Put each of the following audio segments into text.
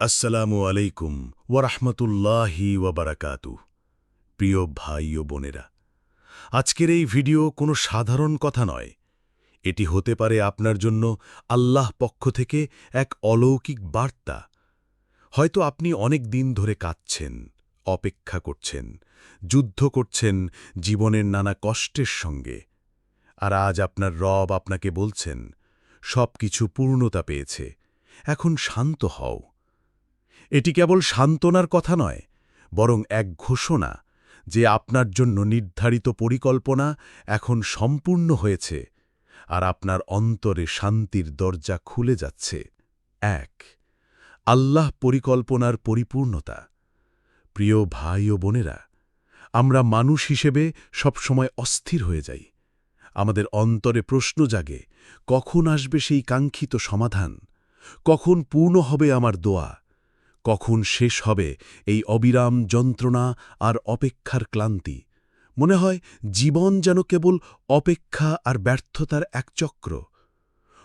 আসসালামু আলাইকুম ওয়ারহমতুল্লাহি ওয়াবারাকাতু। প্রিয় ভাই ও বোনেরা, আজকের এই ভিডিও কোনো সাধারণ কথা নয়। এটি হতে পারে আপনার জন্য আল্লাহ পক্ষ থেকে এক অলৌকিক বার্তা। হয়তো আপনি অনেক দিন ধরে কাঁদছেন, অপেক্ষা করছেন, যুদ্ধ করছেন জীবনের নানা কষ্টের সঙ্গে। আর আজ আপনার রব আপনাকে বলছেন সব কিছু পূর্ণতা পেয়েছে, এখন শান্ত হও। এটি কেবল সান্ত্বনার কথা নয়, বরং এক ঘোষণা যে আপনার জন্য নির্ধারিত পরিকল্পনা এখন সম্পূর্ণ হয়েছে আর আপনার অন্তরে শান্তির দরজা খুলে যাচ্ছে। এক, আল্লাহ পরিকল্পনার পরিপূর্ণতা। প্রিয় ভাই ও বোনেরা, আমরা মানুষ হিসেবে সবসময় অস্থির হয়ে যাই। আমাদের অন্তরে প্রশ্ন জাগে, কখন আসবে সেই কাঙ্ক্ষিত সমাধান? কখন পূর্ণ হবে আমার দোয়া? কখন শেষ হবে এই অবিরাম যন্ত্রণা আর অপেক্ষার ক্লান্তি। মনে হয় জীবন যেন কেবল অপেক্ষা আর ব্যর্থতার এক চক্র।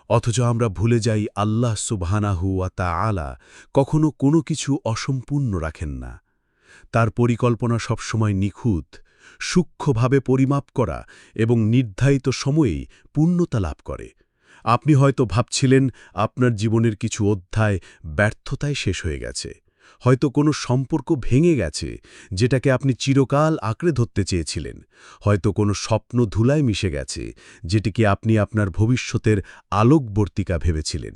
অথচ আমরা ভুলে যাই আল্লাহ সুবহানাহু তা আলা কখনো কোনো কিছু অসম্পূর্ণ রাখেন না। তার পরিকল্পনা সবসময় নিখুঁত, সূক্ষ্মভাবে পরিমাপ করা এবং নির্ধারিত সময়েই পূর্ণতা লাভ করে। আপনি হয়তো ভাবছিলেন আপনার জীবনের কিছু অধ্যায় ব্যর্থতায় শেষ হয়ে গেছে। হয়তো কোনো সম্পর্ক ভেঙে গেছে, যেটাকে আপনি চিরকাল আঁকড়ে ধরতে চেয়েছিলেন। হয়তো কোনো স্বপ্ন ধুলায় মিশে গেছে, যেটিকে আপনি আপনার ভবিষ্যতের আলোকবর্তিকা ভেবেছিলেন।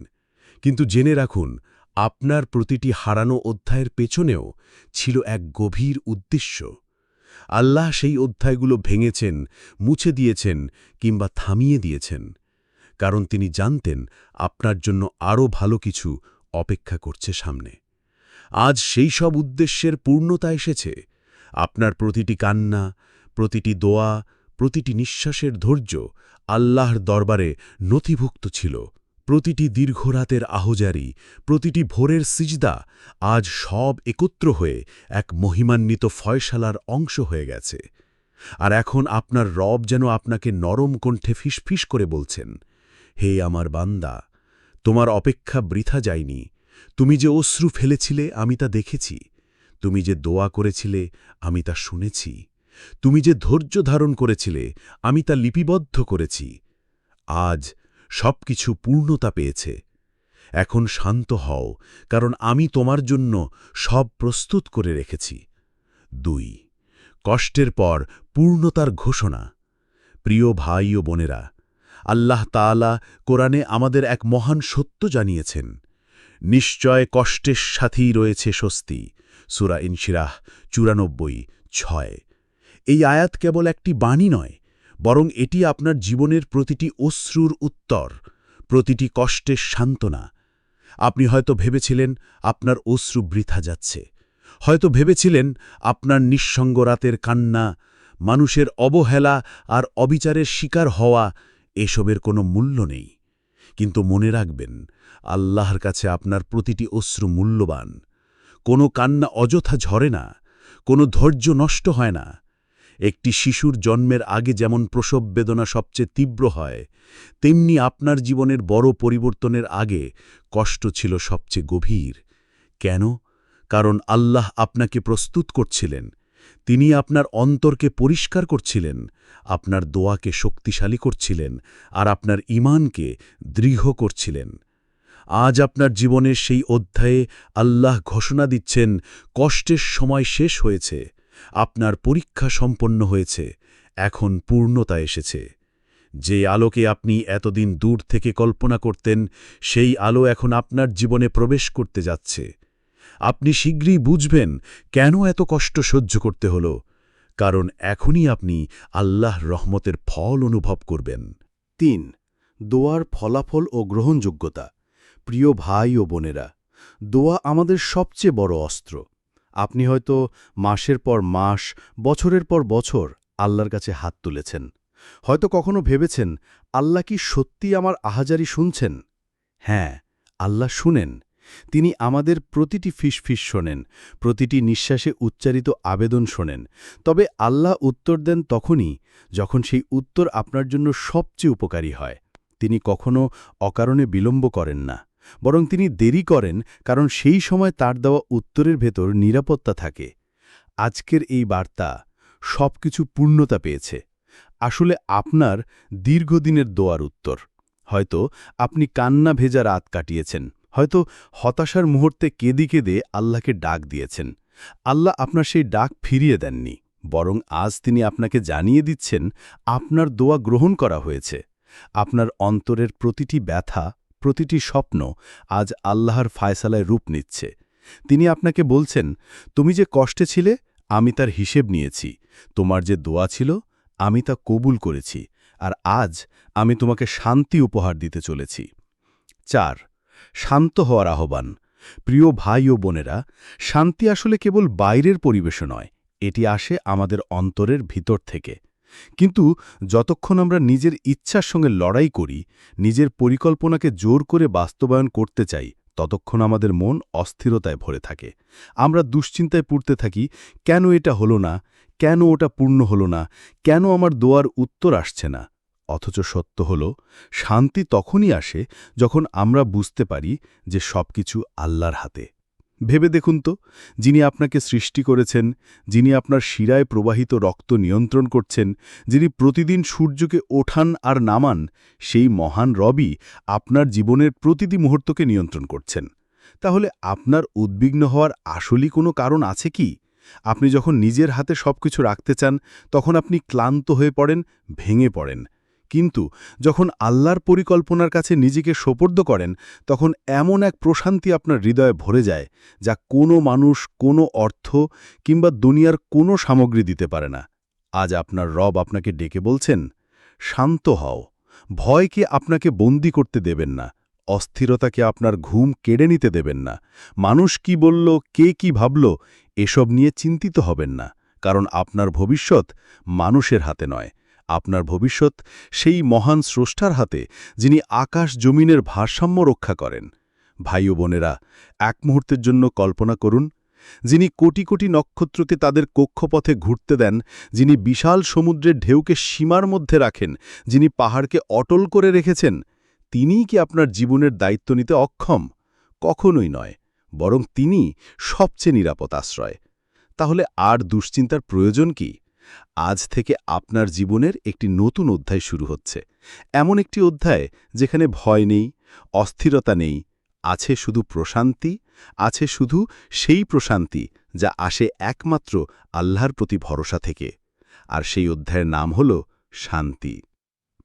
কিন্তু জেনে রাখুন, আপনার প্রতিটি হারানো অধ্যায়ের পেছনেও ছিল এক গভীর উদ্দেশ্য। আল্লাহ সেই অধ্যায়গুলো ভেঙেছেন, মুছে দিয়েছেন কিংবা থামিয়ে দিয়েছেন। কারণ তিনি জানতেন আপনার জন্য আরও ভালো কিছু অপেক্ষা করছে সামনে। আজ সেই সব উদ্দেশ্যের পূর্ণতা এসেছে। আপনার প্রতিটি কান্না, প্রতিটি দোয়া, প্রতিটি নিঃশ্বাসের ধৈর্য আল্লাহর দরবারে নথিভুক্ত ছিল। প্রতিটি দীর্ঘরাতের আহজারি, প্রতিটি ভোরের সিজদা আজ সব একত্র হয়ে এক মহিমান্বিত ফয়সালার অংশ হয়ে গেছে। আর এখন আপনার রব যেন আপনাকে নরম কণ্ঠে ফিসফিস করে বলছেন। হে আমার বান্দা, তোমার অপেক্ষা বৃথা যায়নি। তুমি যে অশ্রু ফেলেছিলে, আমি তা দেখেছি। তুমি যে দোয়া করেছিলে, আমি তা শুনেছি। তুমি যে ধৈর্য ধারণ করেছিলে, আমি তা লিপিবদ্ধ করেছি। আজ সব কিছু পূর্ণতা পেয়েছে। এখন শান্ত হও, কারণ আমি তোমার জন্য সব প্রস্তুত করে রেখেছি। দুই, কষ্টের পর পূর্ণতার ঘোষণা। প্রিয় ভাই ও বোনেরা আল্লাহ তাআলা কোরআনে আমাদের এক মহান সত্য জানিয়েছেন। নিশ্চয় কষ্টের সাথেই রয়েছে স্বস্তি। সুরা ইনশিরাহ চুরানব্বই, ছয়। এই আয়াত কেবল একটি বাণী নয়, বরং এটি আপনার জীবনের প্রতিটি অশ্রুর উত্তর, প্রতিটি কষ্টের সান্ত্বনা। আপনি হয়তো ভেবেছিলেন আপনার অশ্রু বৃথা যাচ্ছে। হয়তো ভেবেছিলেন আপনার নিঃসঙ্গ রাতের কান্না, মানুষের অবহেলা আর অবিচারের শিকার হওয়া এসবের কোনো মূল্য নেই। কিন্তু মনে রাখবেন, আল্লাহর কাছে আপনার প্রতিটি অশ্রু মূল্যবান। কোনো কান্না অযথা ঝরে না, কোনো ধৈর্য নষ্ট হয় না। একটি শিশুর জন্মের আগে যেমন প্রসব বেদনা সবচেয়ে তীব্র হয়, তেমনি আপনার জীবনের বড় পরিবর্তনের আগে কষ্ট ছিল সবচেয়ে গভীর। কেন? কারণ আল্লাহ আপনাকে প্রস্তুত করছিলেন। তিনি আপনার অন্তরকে পরিষ্কার করছিলেন, আপনার দোয়াকে শক্তিশালী করছিলেন, আর আপনার ইমানকে দৃঢ় করছিলেন। আজ আপনার জীবনের সেই অধ্যায়ে আল্লাহ ঘোষণা দিচ্ছেন, কষ্টের সময় শেষ হয়েছে, আপনার পরীক্ষা সম্পন্ন হয়েছে, এখন পূর্ণতা এসেছে। যে আলোকে আপনি এতদিন দূর থেকে কল্পনা করতেন, সেই আলো এখন আপনার জীবনে প্রবেশ করতে যাচ্ছে। আপনি শীঘ্রই বুঝবেন কেন এত কষ্ট সহ্য করতে হল, কারণ এখনই আপনি আল্লাহ রহমতের ফল অনুভব করবেন। তিন, দোয়ার ফলাফল ও গ্রহণযোগ্যতা। প্রিয় ভাই ও বোনেরা, দোয়া আমাদের সবচেয়ে বড় অস্ত্র। আপনি হয়তো মাসের পর মাস, বছরের পর বছর আল্লাহর কাছে হাত তুলেছেন। হয়তো কখনো ভেবেছেন, আল্লাহ কি সত্যি আমার আহাজারি শুনছেন? হ্যাঁ আল্লাহ শুনেন। তিনি আমাদের প্রতিটি ফিসফিস শোনেন, প্রতিটি নিঃশ্বাসে উচ্চারিত আবেদন শোনেন। তবে আল্লাহ উত্তর দেন তখনই যখন সেই উত্তর আপনার জন্য সবচেয়ে উপকারী হয়। তিনি কখনো অকারণে বিলম্ব করেন না, বরং তিনি দেরি করেন কারণ সেই সময় তার দেওয়া উত্তরের ভেতর নিরাপত্তা থাকে। আজকের এই বার্তা সবকিছু পূর্ণতা পেয়েছে। আসলে আপনার দীর্ঘদিনের দোয়ার উত্তর। হয়তো আপনি কান্না ভেজা রাত কাটিয়েছেন হয়তো হতাশার মুহূর্তে কেঁদে কেঁদে আল্লাহকে ডাক দিয়েছেন। আল্লাহ আপনার সেই ডাক ফিরিয়ে দেননি, বরং আজ তিনি আপনাকে জানিয়ে দিচ্ছেন, আপনার দোয়া গ্রহণ করা হয়েছে। আপনার অন্তরের প্রতিটি ব্যথা, প্রতিটি স্বপ্ন আজ আল্লাহর ফায়সালায় রূপ নিচ্ছে। তিনি আপনাকে বলছেন, তুমি যে কষ্টে ছিলে, আমি তার হিসেব নিয়েছি। তোমার যে দোয়া ছিল, আমি তা কবুল করেছি। আর আজ আমি তোমাকে শান্তি উপহার দিতে চলেছি। চার শান্ত হওয়ার আহ্বান। প্রিয় ভাই ও বোনেরা, শান্তি আসলে কেবল বাইরের পরিবেশ নয়, এটি আসে আমাদের অন্তরের ভিতর থেকে। কিন্তু যতক্ষণ আমরা নিজের ইচ্ছার সঙ্গে লড়াই করি, নিজের পরিকল্পনাকে জোর করে বাস্তবায়ন করতে চাই, ততক্ষণ আমাদের মন অস্থিরতায় ভরে থাকে। আমরা দুশ্চিন্তায় পড়তে থাকি, কেন এটা হলো না, কেন ওটা পূর্ণ হলো না, কেন আমার দোয়ার উত্তর আসছে না। অথচ সত্য হল, শান্তি তখনই আসে যখন আমরা বুঝতে পারি যে সবকিছু আল্লাহর হাতে। ভেবে দেখুন তো, যিনি আপনাকে সৃষ্টি করেছেন, যিনি আপনার শিরায় প্রবাহিত রক্ত নিয়ন্ত্রণ করছেন, যিনি প্রতিদিন সূর্যকে ওঠান আর নামান, সেই মহান রবি আপনার জীবনের প্রতিটি মুহূর্তকে নিয়ন্ত্রণ করছেন। তাহলে আপনার উদ্বিগ্ন হওয়ার আসলই কোনো কারণ আছে কি? আপনি যখন নিজের হাতে সবকিছু রাখতে চান, তখন আপনি ক্লান্ত হয়ে পড়েন, ভেঙে পড়েন। কিন্তু যখন আল্লাহর পরিকল্পনার কাছে নিজেকে সোপর্দ করেন, তখন এমন এক প্রশান্তি আপনার হৃদয়ে ভরে যায়, যা কোনো মানুষ, কোনো অর্থ কিংবা দুনিয়ার কোনো সামগ্রী দিতে পারে না। আজ আপনার রব আপনাকে ডেকে বলছেন, শান্ত হও, ভয়কে আপনাকে বন্দি করতে দেবেন না, অস্থিরতাকে আপনার ঘুম কেড়ে নিতে দেবেন না। মানুষ কি বলল, কে কি ভাবল, এসব নিয়ে চিন্তিত হবেন না, কারণ আপনার ভবিষ্যৎ মানুষের হাতে নয়। আপনার ভবিষ্যৎ সেই মহান স্রষ্টার হাতে যিনি আকাশ জমিনের ভারসাম্য রক্ষা করেন। ভাই ও বোনেরা, এক মুহূর্তের জন্য কল্পনা করুন, যিনি কোটি কোটি নক্ষত্রকে তাদের কক্ষপথে ঘুরতে দেন, যিনি বিশাল সমুদ্রের ঢেউকে সীমার মধ্যে রাখেন, যিনি পাহাড়কে অটল করে রেখেছেন, তিনিই কি আপনার জীবনের দায়িত্ব নিতে অক্ষম? কখনোই নয়, বরং তিনি সবচেয়ে নিরাপদ আশ্রয়। তাহলে আর দুশ্চিন্তার প্রয়োজন কি? আজ থেকে আপনার জীবনের একটি নতুন অধ্যায় শুরু হচ্ছে। এমন একটি অধ্যায় যেখানে ভয় নেই, অস্থিরতা নেই, আছে শুধু প্রশান্তি, আছে শুধু সেই প্রশান্তি যা আসে একমাত্র আল্লাহর প্রতি ভরসা থেকে। আর সেই অধ্যায়ের নাম হল শান্তি।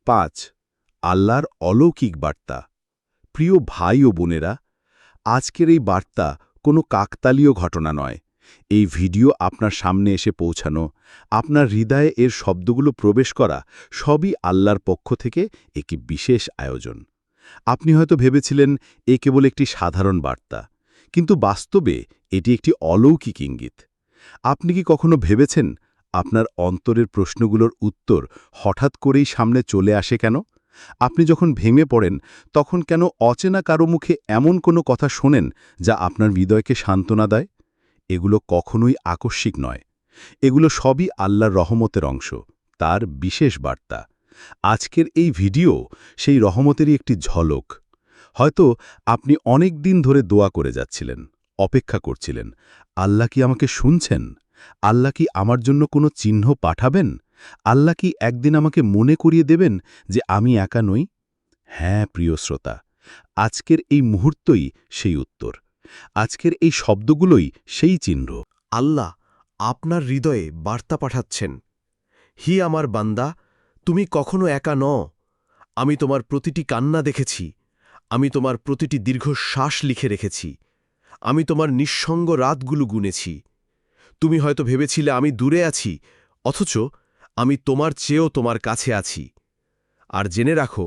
পাঁচ, আল্লাহর অলৌকিক বার্তা। প্রিয় ভাই ও বোনেরা, আজকের এই বার্তা কোনো কাকতালীয় ঘটনা নয়। এই ভিডিও আপনার সামনে এসে পৌঁছানো, আপনার হৃদয়ে এর শব্দগুলো প্রবেশ করা সবই আল্লাহর পক্ষ থেকে একটি বিশেষ আয়োজন। আপনি হয়তো ভেবেছিলেন, এ কেবল একটি সাধারণ বার্তা, কিন্তু বাস্তবে এটি একটি অলৌকিক ইঙ্গিত। আপনি কি কখনো ভেবেছেন, আপনার অন্তরের প্রশ্নগুলোর উত্তর হঠাৎ করেই সামনে চলে আসে কেন? আপনি যখন ভেঙে পড়েন, তখন কেন অচেনা কারও মুখে এমন কোনো কথা শোনেন যা আপনার হৃদয়কে সান্ত্বনা দেয়? এগুলো কখনোই আকস্মিক নয়। এগুলো সবই আল্লাহর রহমতের অংশ, তার বিশেষ বার্তা। আজকের এই ভিডিও সেই রহমতেরই একটি ঝলক। হয়তো আপনি অনেক দিন ধরে দোয়া করে যাচ্ছিলেন, অপেক্ষা করছিলেন, আল্লাহ কি আমাকে শুনছেন? আল্লাহ কি আমার জন্য কোনো চিহ্ন পাঠাবেন? আল্লাহ কি একদিন আমাকে মনে করিয়ে দেবেন যে আমি একা নই? হ্যাঁ প্রিয় শ্রোতা, আজকের এই মুহূর্তই সেই উত্তর। আজকের এই শব্দগুলোই সেই চিহ্ন। আল্লাহ আপনার হৃদয়ে বার্তা পাঠাচ্ছেন। হি আমার বান্দা, তুমি কখনো একা ন আমি তোমার প্রতিটি কান্না দেখেছি। আমি তোমার প্রতিটি দীর্ঘ শ্বাস লিখে রেখেছি। আমি তোমার নিঃসঙ্গ রাতগুলো গুনেছি। তুমি হয়তো ভেবেছিলে আমি দূরে আছি, অথচ আমি তোমার চেয়েও তোমার কাছে আছি। আর জেনে রাখো,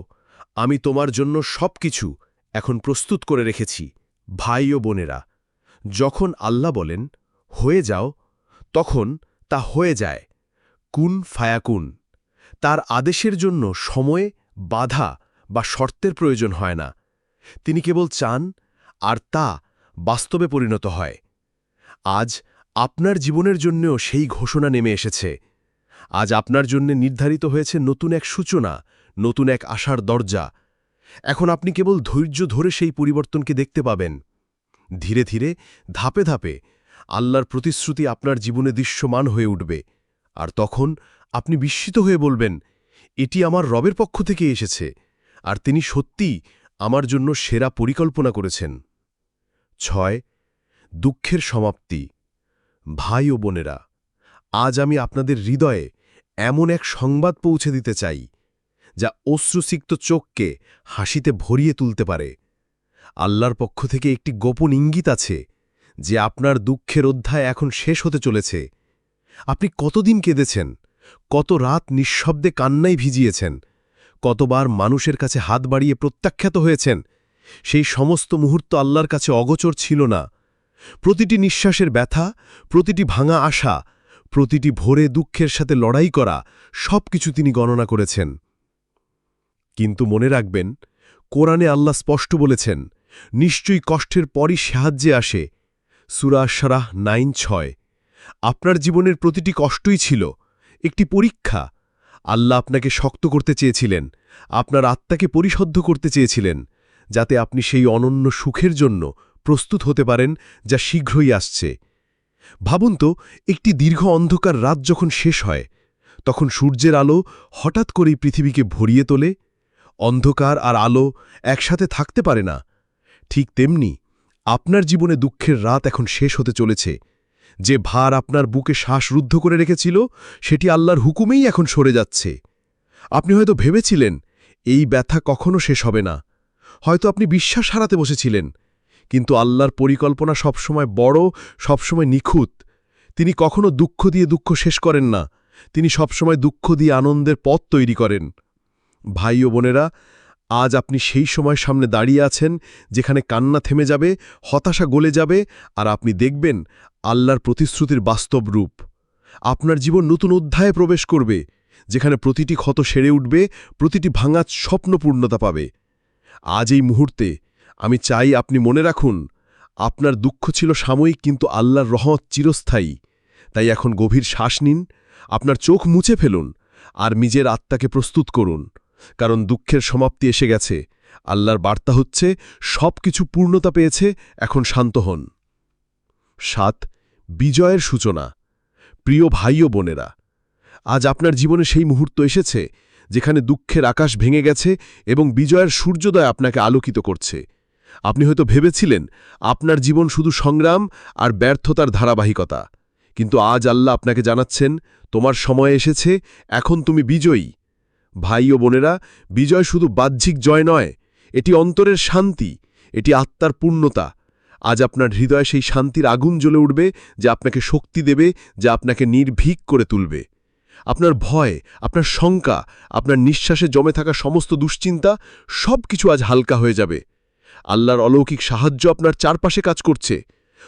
আমি তোমার জন্য সব কিছু এখন প্রস্তুত করে রেখেছি। ভাই ও বোনেরা, যখন আল্লাহ বলেন, হয়ে যাও, তখন তা হয়ে যায়, কুন ফায়াকুন। তার আদেশের জন্য সময়, বাধা বা শর্তের প্রয়োজন হয় না। তিনি কেবল চান আর তা বাস্তবে পরিণত হয়। আজ আপনার জীবনের জন্যও সেই ঘোষণা নেমে এসেছে। আজ আপনার জন্য নির্ধারিত হয়েছে নতুন এক সূচনা, নতুন এক আশার দরজা। এখন আপনি কেবল ধৈর্য ধরে সেই পরিবর্তনকে দেখতে পাবেন। ধীরে ধীরে, ধাপে ধাপে, আল্লাহর প্রতিশ্রুতি আপনার জীবনে দৃশ্যমান হয়ে উঠবে। আর তখন আপনি বিস্মিত হয়ে বলবেন, এটি আমার রবের পক্ষ থেকে এসেছে, আর তিনি সত্যিই আমার জন্য সেরা পরিকল্পনা করেছেন। ছয়, দুঃখের সমাপ্তি। ভাই ও বোনেরা, আজ আমি আপনাদের হৃদয়ে এমন এক সংবাদ পৌঁছে দিতে চাই। যা অশ্রুসিক্ত চোখকে হাসিতে ভরিয়ে তুলতে পারে। আল্লাহর পক্ষ থেকে একটি গোপন ইঙ্গিত আছে যে আপনার দুঃখের অধ্যায় এখন শেষ হতে চলেছে। আপনি কতদিন কেঁদেছেন? কত রাত নিঃশব্দে কান্নাই ভিজিয়েছেন? কতবার মানুষের কাছে হাত বাড়িয়ে প্রত্যাখ্যাত হয়েছেন? সেই সমস্ত মুহূর্ত আল্লাহর কাছে অগোচর ছিল না। প্রতিটি নিঃশ্বাসের ব্যথা, প্রতিটি ভাঙা আশা, প্রতিটি ভোরে দুঃখের সাথে লড়াই করা সব কিছু তিনি গণনা করেছেন। কিন্তু মনে রাখবেন, কোরআনে আল্লাহ স্পষ্ট বলেছেন, নিশ্চয়ই কষ্টের পরই সাহায্যে আসে। সুরা সারাহ নাইন ছয়, আপনার জীবনের প্রতিটি কষ্টই ছিল একটি পরীক্ষা। আল্লাহ আপনাকে শক্ত করতে চেয়েছিলেন, আপনার আত্মাকে পরিশুদ্ধ করতে চেয়েছিলেন, যাতে আপনি সেই অনন্য সুখের জন্য প্রস্তুত হতে পারেন যা শীঘ্রই আসছে। ভাবুন তো, একটি দীর্ঘ অন্ধকার রাত যখন শেষ হয়, তখন সূর্যের আলো হঠাৎ করেই পৃথিবীকে ভরিয়ে তোলে। অন্ধকার আর আলো একসাথে থাকতে পারে না। ঠিক তেমনি আপনার জীবনে দুঃখের রাত এখন শেষ হতে চলেছে। যে ভার আপনার বুকে শ্বাস রুদ্ধ করে রেখেছিল, সেটি আল্লাহর হুকুমেই এখন সরে যাচ্ছে। আপনি হয়তো ভেবেছিলেন, এই ব্যথা কখনো শেষ হবে না। হয়তো আপনি বিশ্বাস হারাতে বসেছিলেন, কিন্তু আল্লাহর পরিকল্পনা সবসময় বড়, সবসময় নিখুঁত। তিনি কখনো দুঃখ দিয়ে দুঃখ শেষ করেন না। তিনি সবসময় দুঃখ দিয়ে আনন্দের পথ তৈরি করেন। ভাই ও বোনেরা, আজ আপনি সেই সময় সামনে দাঁড়িয়ে আছেন যেখানে কান্না থেমে যাবে, হতাশা গলে যাবে আর আপনি দেখবেন আল্লাহর প্রতিশ্রুতির বাস্তব রূপ। আপনার জীবন নতুন অধ্যায়ে প্রবেশ করবে, যেখানে প্রতিটি ক্ষত সেরে উঠবে, প্রতিটি ভাঙা স্বপ্নপূর্ণতা পাবে। আজ এই মুহূর্তে আমি চাই আপনি মনে রাখুন, আপনার দুঃখ ছিল সাময়িক কিন্তু আল্লাহর রহমত চিরস্থায়ী। তাই এখন গভীর শ্বাস নিন, আপনার চোখ মুছে ফেলুন আর নিজের আত্মাকে প্রস্তুত করুন। কারণ দুঃখের সমাপ্তি এসে গেছে। আল্লাহর বার্তা হচ্ছে সব কিছু পূর্ণতা পেয়েছে, এখন শান্ত হন। সাত, বিজয়ের সূচনা। প্রিয় ভাই ও বোনেরা, আজ আপনার জীবনে সেই মুহূর্ত এসেছে, যেখানে দুঃখের আকাশ ভেঙে গেছে এবং বিজয়ের সূর্যোদয় আপনাকে আলোকিত করছে। আপনি হয়তো ভেবেছিলেন, আপনার জীবন শুধু সংগ্রাম আর ব্যর্থতার ধারাবাহিকতা। কিন্তু আজ আল্লাহ আপনাকে জানাচ্ছেন, তোমার সময় এসেছে, এখন তুমি বিজয়ী। ভাই ও বোনেরা, বিজয় শুধু বাহ্যিক জয় নয়, এটি অন্তরের শান্তি, এটি আত্মার পূর্ণতা। আজ আপনার হৃদয়ে সেই শান্তির আগুন জ্বলে উঠবে যা আপনাকে শক্তি দেবে, যা আপনাকে নির্ভীক করে তুলবে। আপনার ভয়, আপনার শঙ্কা, আপনার নিঃশ্বাসে জমে থাকা সমস্ত দুশ্চিন্তা সব কিছু আজ হালকা হয়ে যাবে। আল্লাহর অলৌকিক সাহায্য আপনার চারপাশে কাজ করছে।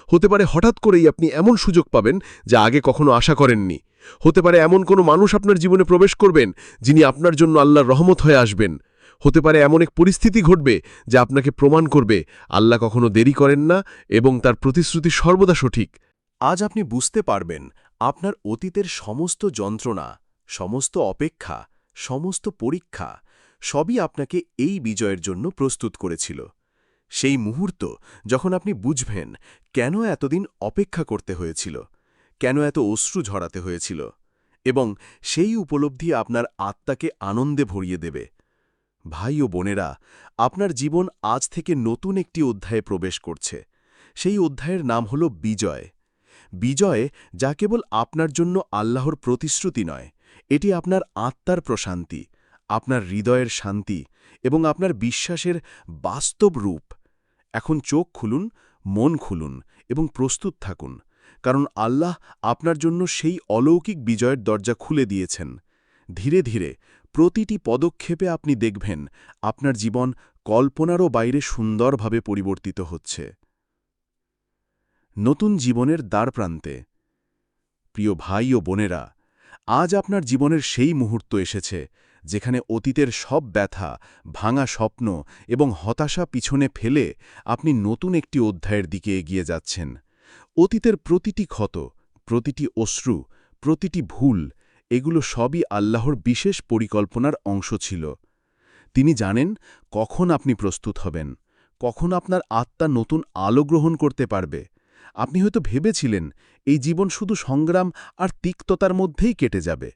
হতে পারে হঠাৎ করেই আপনি এমন সুযোগ পাবেন যা আগে কখনো আশা করেননি। হতে পারে এমন কোনো মানুষ আপনার জীবনে প্রবেশ করবেন যিনি আপনার জন্য আল্লাহর রহমত হয়ে আসবেন। হতে পারে এমন এক পরিস্থিতি ঘটবে যা আপনাকে প্রমাণ করবে, আল্লাহ কখনো দেরি করেন না এবং তার প্রতিশ্রুতি সর্বদা সঠিক। আজ আপনি বুঝতে পারবেন আপনার অতীতের সমস্ত যন্ত্রণা, সমস্ত অপেক্ষা, সমস্ত পরীক্ষা সবই আপনাকে এই বিজয়ের জন্য প্রস্তুত করেছিল। সেই মুহূর্ত যখন আপনি বুঝবেন কেন এতদিন অপেক্ষা করতে হয়েছিল কেন এত অশ্রু ঝরাতে হয়েছিল এবং সেই উপলব্ধি আপনার আত্মাকে আনন্দে ভরিয়ে দেবে। ভাই ও বোনেরা, আপনার জীবন আজ থেকে নতুন একটি অধ্যায়ে প্রবেশ করছে। সেই অধ্যায়ের নাম হল বিজয়। বিজয় যা কেবল আপনার জন্য আল্লাহর প্রতিশ্রুতি নয়, এটি আপনার আত্মার প্রশান্তি, আপনার হৃদয়ের শান্তি এবং আপনার বিশ্বাসের বাস্তব রূপ। এখন চোখ খুলুন, মন খুলুন এবং প্রস্তুত থাকুন। কারণ আল্লাহ আপনার জন্য সেই অলৌকিক বিজয়ের দরজা খুলে দিয়েছেন। ধীরে ধীরে প্রতিটি পদক্ষেপে আপনি দেখবেন আপনার জীবন কল্পনারও বাইরে সুন্দরভাবে পরিবর্তিত হচ্ছে। নতুন জীবনের দ্বারপ্রান্তে, প্রিয় ভাই ও বোনেরা, আজ আপনার জীবনের সেই মুহূর্ত এসেছে যেখানে অতীতের সব ব্যথা, ভাঙা স্বপ্ন এবং হতাশা পিছনে ফেলে আপনি নতুন একটি অধ্যায়ের দিকে এগিয়ে যাচ্ছেন। অতীতের প্রতিটি ক্ষত, প্রতিটি অশ্রু, প্রতিটি ভুল, এগুলো সবই আল্লাহর বিশেষ পরিকল্পনার অংশ ছিল। তিনি জানেন কখন আপনি প্রস্তুত হবেন, কখন আপনার আত্মা নতুন আলো গ্রহণ করতে পারবে। আপনি হয়তো ভেবেছিলেন, এই জীবন শুধু সংগ্রাম আর তিক্ততার মধ্যেই কেটে যাবে।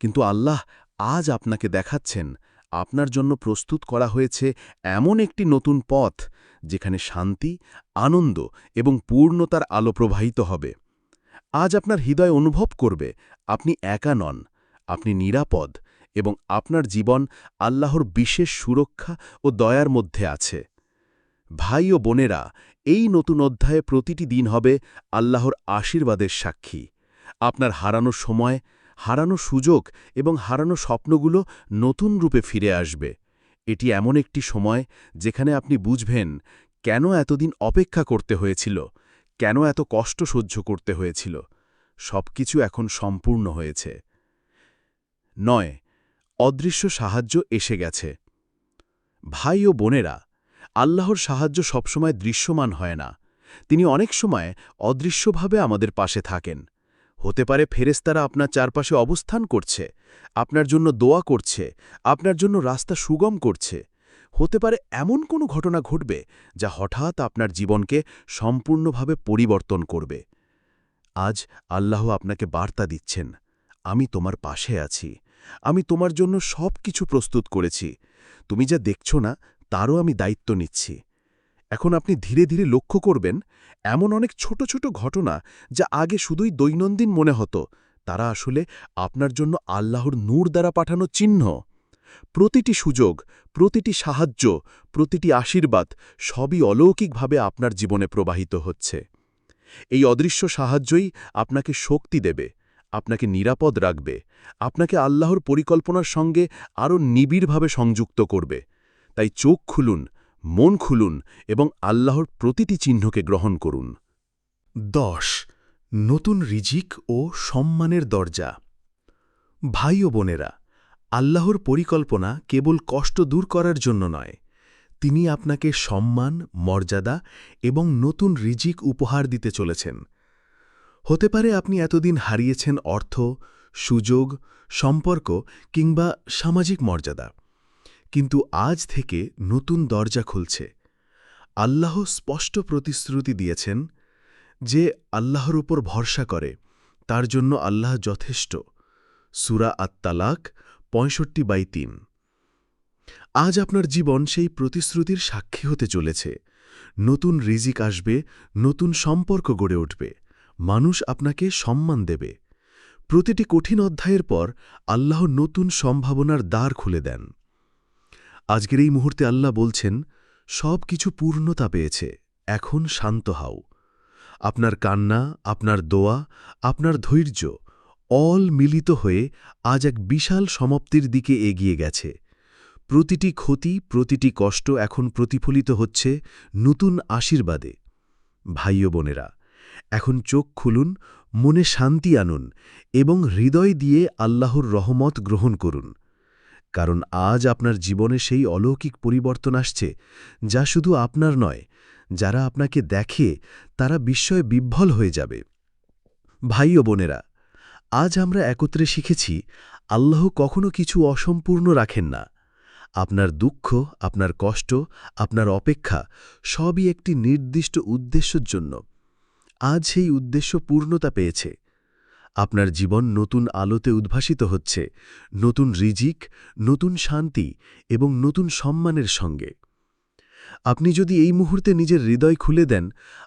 কিন্তু আল্লাহ আজ আপনাকে দেখাচ্ছেন, আপনার জন্য প্রস্তুত করা হয়েছে এমন একটি নতুন পথ যেখানে শান্তি, আনন্দ এবং পূর্ণতার আলো প্রবাহিত হবে। আজ আপনার হৃদয় অনুভব করবে, আপনি একা নন, আপনি নিরাপদ এবং আপনার জীবন আল্লাহর বিশেষ সুরক্ষা ও দয়ার মধ্যে আছে। ভাই ও বোনেরা, এই নতুন অধ্যায়ে প্রতিটি দিন হবে আল্লাহর আশীর্বাদের সাক্ষী। আপনার হারানো সময়, হারানো সুযোগ এবং হারানো স্বপ্নগুলো নতুন রূপে ফিরে আসবে। এটি এমন একটি সময় যেখানে আপনি বুঝবেন কেন এতদিন অপেক্ষা করতে হয়েছিল, কেন এত কষ্ট সহ্য করতে হয়েছিল। সবকিছু এখন সম্পূর্ণ হয়েছে। নয়, অদৃশ্য সাহায্য এসে গেছে। ভাই ও বোনেরা, আল্লাহর সাহায্য সবসময় দৃশ্যমান হয় না। তিনি অনেক সময় অদৃশ্যভাবে আমাদের পাশে থাকেন। হতে পারে ফেরেস্তারা আপনার চারপাশে অবস্থান করছে, আপনার জন্য দোয়া করছে, আপনার জন্য রাস্তা সুগম করছে। হতে পারে এমন কোনো ঘটনা ঘটবে যা হঠাৎ আপনার জীবনকে সম্পূর্ণভাবে পরিবর্তন করবে। আজ আল্লাহ আপনাকে বার্তা দিচ্ছেন, আমি তোমার পাশে আছি, আমি তোমার জন্য সব কিছু প্রস্তুত করেছি, তুমি যা দেখছ না, তারও আমি দায়িত্ব নিচ্ছি। এখন আপনি ধীরে ধীরে লক্ষ্য করবেন, এমন অনেক ছোট ছোট ঘটনা যা আগে শুধুই দৈনন্দিন মনে হতো। তারা আসলে আপনার জন্য আল্লাহর নূর দ্বারা পাঠানো চিহ্ন। প্রতিটি সুযোগ, প্রতিটি সাহায্য, প্রতিটি আশীর্বাদ সবই অলৌকিকভাবে আপনার জীবনে প্রবাহিত হচ্ছে। এই অদৃশ্য সাহায্যই আপনাকে শক্তি দেবে, আপনাকে নিরাপদ রাখবে, আপনাকে আল্লাহর পরিকল্পনার সঙ্গে আরও নিবিড়ভাবে সংযুক্ত করবে। তাই চোখ খুলুন মন খুলুন এবং আল্লাহর প্রতিটি চিহ্নকে গ্রহণ করুন। দশ, নতুন রিজিক ও সম্মানের দরজা। ভাই ও বোনেরা, আল্লাহর পরিকল্পনা কেবল কষ্ট দূর করার জন্য নয়, তিনি আপনাকে সম্মান, মর্যাদা এবং নতুন রিজিক উপহার দিতে চলেছেন। হতে পারে আপনি এতদিন হারিয়েছেন অর্থ, সুযোগ, সম্পর্ক কিংবা সামাজিক মর্যাদা। কিন্তু আজ থেকে নতুন দরজা খুলছে। আল্লাহ স্পষ্ট প্রতিশ্রুতি দিয়েছেন যে আল্লাহর উপর ভরসা করে, তার জন্য আল্লাহ যথেষ্ট। সুরা আত্মালাক পঁয়ষট্টি বাই তিন। আজ আপনার জীবন সেই প্রতিশ্রুতির সাক্ষী হতে চলেছে। নতুন রিজিক আসবে, নতুন সম্পর্ক গড়ে উঠবে। মানুষ আপনাকে সম্মান দেবে। প্রতিটি কঠিন অধ্যায়ের পর আল্লাহ নতুন সম্ভাবনার দ্বার খুলে দেন। আজকের এই মুহূর্তে আল্লাহ বলছেন, সব কিছু পূর্ণতা পেয়েছে, এখন শান্ত হও। আপনার কান্না, আপনার দোয়া, আপনার ধৈর্য, অল মিলিত হয়ে আজ এক বিশাল সমাপ্তির দিকে এগিয়ে গেছে। প্রতিটি ক্ষতি, প্রতিটি কষ্ট এখন প্রতিফলিত হচ্ছে নতুন আশীর্বাদে। ভাই বোনেরা, এখন চোখ খুলুন, মনে শান্তি আনুন এবং হৃদয় দিয়ে আল্লাহর রহমত গ্রহণ করুন। কারণ আজ আপনার জীবনে সেই অলৌকিক পরিবর্তন আসছে, যা শুধু আপনার নয়, যারা আপনাকে দেখে তারা বিস্ময়ে বিভ্বল হয়ে যাবে। ভাই ও বোনেরা, আজ আমরা একত্রে শিখেছি, আল্লাহ কখনো কিছু অসম্পূর্ণ রাখেন না। আপনার দুঃখ, আপনার কষ্ট, আপনার অপেক্ষা সবই একটি নির্দিষ্ট উদ্দেশ্যের জন্য। আজ সেই উদ্দেশ্য পূর্ণতা পেয়েছে। আপনার জীবন নতুন আলোতে উদ্ভাসিত হচ্ছে, নতুন রিজিক, নতুন শান্তি এবং নতুন সম্মানের সঙ্গে। আপনি যদি এই মুহূর্তে নিজের হৃদয় খুলে দেন,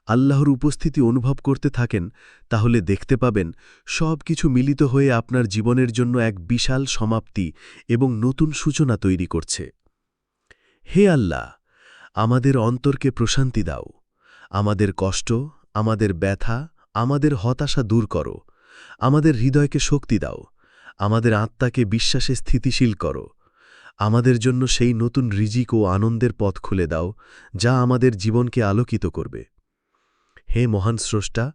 আল্লাহর উপস্থিতি অনুভব করতে থাকেন, তাহলে দেখতে পাবেন সব কিছু মিলিত হয়ে আপনার জীবনের জন্য এক বিশাল সমাপ্তি এবং নতুন সূচনা তৈরি করছে। হে আল্লাহ, আমাদের অন্তরকে প্রশান্তি দাও। আমাদের কষ্ট, আমাদের ব্যথা, আমাদের হতাশা দূর করো। আমাদের হৃদয়কে শক্তি দাও। আমাদের আত্মাকে বিশ্বাসে স্থিতিশীল করো। আমাদের জন্য সেই নতুন রিজিক ও আনন্দের পথ খুলে দাও, যা আমাদের জীবনকে আলোকিত করবে। হে মহান স্রষ্টা,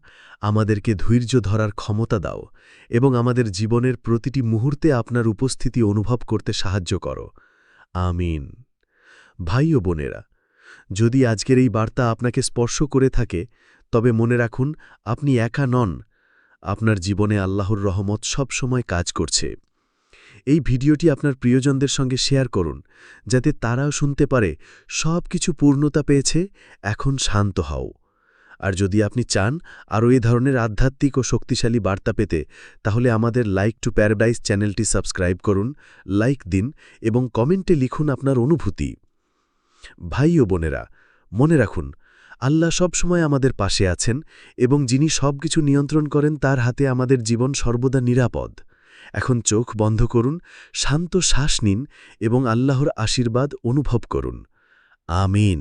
আমাদেরকে ধৈর্য ধরার ক্ষমতা দাও এবং আমাদের জীবনের প্রতিটি মুহূর্তে আপনার উপস্থিতি অনুভব করতে সাহায্য করো। আমিন। ভাই ও বোনেরা, যদি আজকের এই বার্তা আপনাকে স্পর্শ করে থাকে, তবে মনে রাখুন, আপনি একা নন আপনার জীবনে আল্লাহর রহমত সব সময় কাজ করছে। এই ভিডিওটি আপনার প্রিয়জনদের সঙ্গে শেয়ার করুন, যাতে তারাও শুনতে পারে, সব কিছু পূর্ণতা পেয়েছে, এখন শান্ত হও। আর যদি আপনি চান আরও এই ধরনের আধ্যাত্মিক ও শক্তিশালী বার্তা পেতে, তাহলে আমাদের লাইক টু প্যারাডাইস চ্যানেলটি সাবস্ক্রাইব করুন লাইক দিন এবং কমেন্টে লিখুন আপনার অনুভূতি। ভাই ও বোনেরা, মনে রাখুন আল্লাহ সবসময় আমাদের পাশে আছেন এবং যিনি সব কিছু নিয়ন্ত্রণ করেন তার হাতে আমাদের জীবন সর্বদা নিরাপদ। এখন চোখ বন্ধ করুন, শান্ত শ্বাস নিন এবং আল্লাহর আশীর্বাদ অনুভব করুন। আমিন।